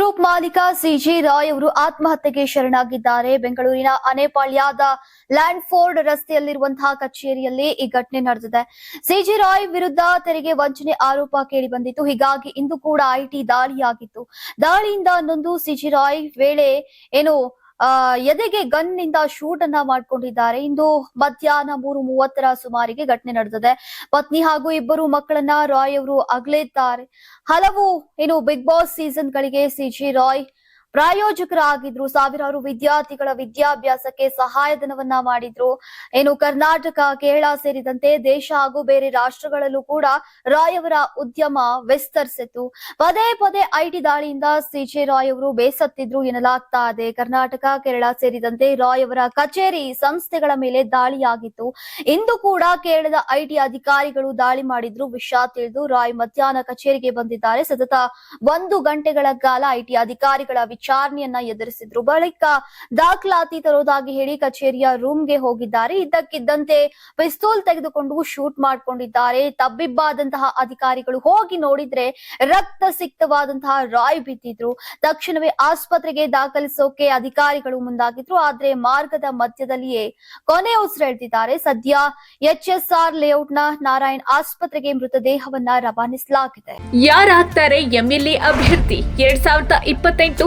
Group ಮಾಲೀಕ CG Roy ಅವರು ಆತ್ಮಹತ್ಯೆಗೆ ಶರಣಾಗಿದ್ದಾರೆ. ಬೆಂಗಳೂರಿನ ಅನೇಪಾಳ್ಯದ ಲ್ಯಾಂಡ್ಫೋರ್ಡ್ ರಸ್ತೆಯಲ್ಲಿರುವಂತಹ ಕಚೇರಿಯಲ್ಲಿ ಈ ಘಟನೆ ನಡೆದಿದೆ. ಸಿಜಿ ರಾಯ್ ವಿರುದ್ಧ ತೆರಿಗೆ ವಂಚನೆ ಆರೋಪ ಕೇಳಿ ಬಂದಿತ್ತು ಹೀಗಾಗಿ ಇಂದು ಕೂಡ ಐಟಿ ದಾಳಿಯಾಗಿತ್ತು. ದಾಳಿಯಿಂದ ನೊಂದು ಸಿಜಿ ರಾಯ್ ವೇಳೆ ಏನು ಎದೆಗೆ ಗನ್ನಿಂದ ಶೂಟ್ ಅನ್ನ ಮಾಡ್ಕೊಂಡಿದ್ದಾರೆ. ಇಂದು ಮಧ್ಯಾಹ್ನ ಮೂರು ಮೂವತ್ತರ ಸುಮಾರಿಗೆ ಘಟನೆ ನಡೆದಿದೆ. ಪತ್ನಿ ಹಾಗೂ ಇಬ್ಬರು ಮಕ್ಕಳನ್ನ ರಾಯ್ ಅವರು ಅಗಲಿದ್ದಾರೆ. ಹಲವು ಏನು ಬಿಗ್ ಬಾಸ್ ಸೀಸನ್ ಗಳಿಗೆ ಸಿಜಿ ರಾಯ್ ಪ್ರಾಯೋಜಕರಾಗಿದ್ರು, ಸಾವಿರಾರು ವಿದ್ಯಾರ್ಥಿಗಳ ವಿದ್ಯಾಭ್ಯಾಸಕ್ಕೆ ಸಹಾಯಧನವನ್ನ ಮಾಡಿದ್ರು. ಏನು ಕರ್ನಾಟಕ, ಕೇರಳ ಸೇರಿದಂತೆ ದೇಶ ಹಾಗೂ ಬೇರೆ ರಾಷ್ಟ್ರಗಳಲ್ಲೂ ಕೂಡ ರಾಯವರ ಉದ್ಯಮ ವಿಸ್ತರಿಸಿತು. ಪದೇ ಪದೇ ಐಟಿ ದಾಳಿಯಿಂದ ಸಿಜೆ ರಾಯ್ ಅವರು ಬೇಸತ್ತಿದ್ರು ಎನ್ನಲಾಗ್ತಾ ಇದೆ. ಕರ್ನಾಟಕ, ಕೇರಳ ಸೇರಿದಂತೆ ರಾಯ್ ಅವರ ಕಚೇರಿ ಸಂಸ್ಥೆಗಳ ಮೇಲೆ ದಾಳಿಯಾಗಿತ್ತು. ಇಂದು ಕೂಡ ಕೇರಳದ ಐಟಿ ಅಧಿಕಾರಿಗಳು ದಾಳಿ ಮಾಡಿದ್ರು. ವಿಷ ತಿಳಿದು ರಾಯ್ ಮಧ್ಯಾಹ್ನ ಕಚೇರಿಗೆ ಬಂದಿದ್ದಾರೆ. ಸತತ ಒಂದು ಗಂಟೆಗಳ ಕಾಲ ಐಟಿ ಅಧಿಕಾರಿಗಳ ವಿಚಾರಣೆಯನ್ನ ಎದುರಿಸಿದ್ರು. ಬಳಿಕ ದಾಖಲಾತಿ ತರೋದಾಗಿ ಹೇಳಿ ಕಚೇರಿಯ ರೂಮ್ಗೆ ಹೋಗಿದ್ದಾರೆ. ಇದ್ದಕ್ಕಿದ್ದಂತೆ ಪಿಸ್ತೂಲ್ ತೆಗೆದುಕೊಂಡು ಶೂಟ್ ಮಾಡ್ಕೊಂಡಿದ್ದಾರೆ. ತಬ್ಬಿಬ್ಬಾದಂತಹ ಅಧಿಕಾರಿಗಳು ಹೋಗಿ ನೋಡಿದ್ರೆ ರಕ್ತ ಸಿಕ್ತವಾದಂತಹ ರಾಯ್ ಬಿದ್ದಿದ್ರು. ತಕ್ಷಣವೇ ಆಸ್ಪತ್ರೆಗೆ ದಾಖಲಿಸೋಕೆ ಅಧಿಕಾರಿಗಳು ಮುಂದಾಗಿದ್ರು. ಆದ್ರೆ ಮಾರ್ಗದ ಮಧ್ಯದಲ್ಲಿಯೇ ಕೊನೆ ಉಸಿರೆಳೆದಿದ್ದಾರೆ ಸದ್ಯ ಎಚ್ ಎಸ್ ಆರ್ ಲೇಔಟ್ನ ನಾರಾಯಣ್ ಆಸ್ಪತ್ರೆಗೆ ಮೃತದೇಹವನ್ನ ರವಾನಿಸಲಾಗಿದೆ. ಯಾರಾಗ್ತಾರೆ ಎಂಎಲ್ಎ ಅಭ್ಯರ್ಥಿ? ಎರಡ್ ಸಾವಿರದ ಇಪ್ಪತ್ತೆಂಟು